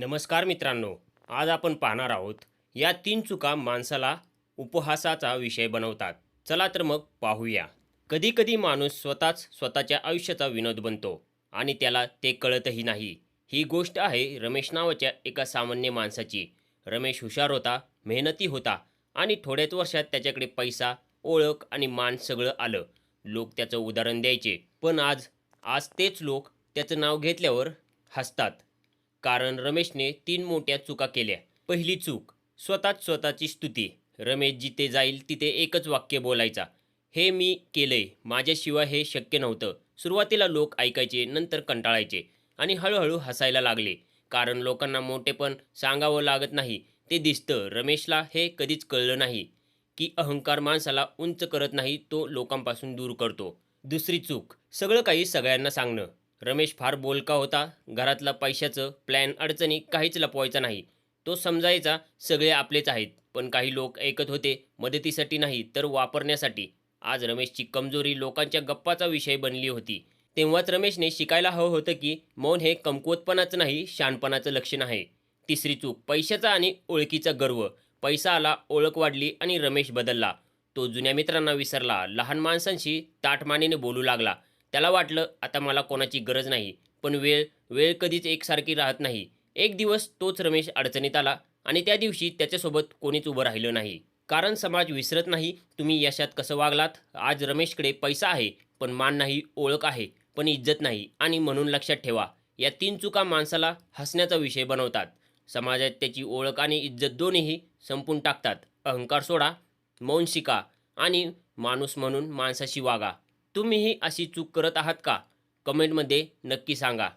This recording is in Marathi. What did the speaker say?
नमस्कार मित्रांनो आज आपण पाहणार आहोत या तीन चुका माणसाला उपहासाचा विषय बनवतात. चला तर मग पाहूया. कधीकधी माणूस स्वतःच स्वतःच्या आयुष्याचा विनोद बनतो आणि त्याला ते कळतही नाही. ही गोष्ट आहे रमेश नावाच्या एका सामान्य माणसाची. रमेश हुशार होता मेहनती होता आणि थोड्याच वर्षात त्याच्याकडे पैसा ओळख आणि मान सगळं आलं. लोक त्याचं उदाहरण द्यायचे पण आज आज तेच लोक त्याचं नाव घेतल्यावर हसतात. कारण रमेशने तीन मोठ्या चुका केल्या. पहिली चूक स्वतःच स्वतःची स्तुती. रमेश जिथे जाईल तिथे एकच वाक्य बोलायचा हे मी केलंय माझ्याशिवाय हे शक्य नव्हतं. सुरुवातीला लोक ऐकायचे नंतर कंटाळायचे आणि हळूहळू हसायला लागले. कारण लोकांना मोठेपण सांगावं लागत नाही. ते दिसतं रमेशला हे कधीच कळलं नाही की अहंकार माणसाला उंच करत नाही तो लोकांपासून दूर करतो. दुसरी चूक सगळं काही सगळ्यांना सांगणं. रमेश फार बोलका होता. घरातला पैशाचं प्लॅन अडचणी काहीच लपवायचा नाही. तो समजायचा सगळे आपलेच आहेत. पण काही लोक ऐकत होते मदतीसाठी नाही तर वापरण्यासाठी. आज रमेशची कमजोरी लोकांच्या गप्पाचा विषय बनली होती. तेव्हाच रमेशने शिकायला हवं होतं की मौन हे कमकुवतपणाचं नाही शानपणाचं लक्षण आहे. तिसरी चूक पैशाचा आणि ओळखीचा गर्व. पैसा आला ओळख वाढली आणि रमेश बदलला. तो जुन्या मित्रांना विसरला. लहान माणसांशी ताटमानीने बोलू लागला. त्याला वाटलं आता मला कोणाची गरज नाही. पण वेळ वेळ कधीच एकसारखी राहत नाही. एक दिवस तोच रमेश अडचणीत आला आणि त्या दिवशी त्याच्यासोबत कोणीच उभं राहिलं नाही. कारण समाज विसरत नाही तुम्ही यशात कसं वागलात? आज रमेशकडे पैसा आहे पण मान नाही ओळख आहे पण इज्जत नाही आणि म्हणून लक्षात ठेवा या तीन चुका माणसाला हसण्याचा विषय बनवतात. समाजात त्याची ओळख आणि इज्जत दोन्हीही संपून टाकतात. अहंकार सोडा मौन शिका आणि माणूस म्हणून माणसाशी वागा. तुम्हीही अशी चूक करत आहात का? कमेंटमध्ये नक्की सांगा.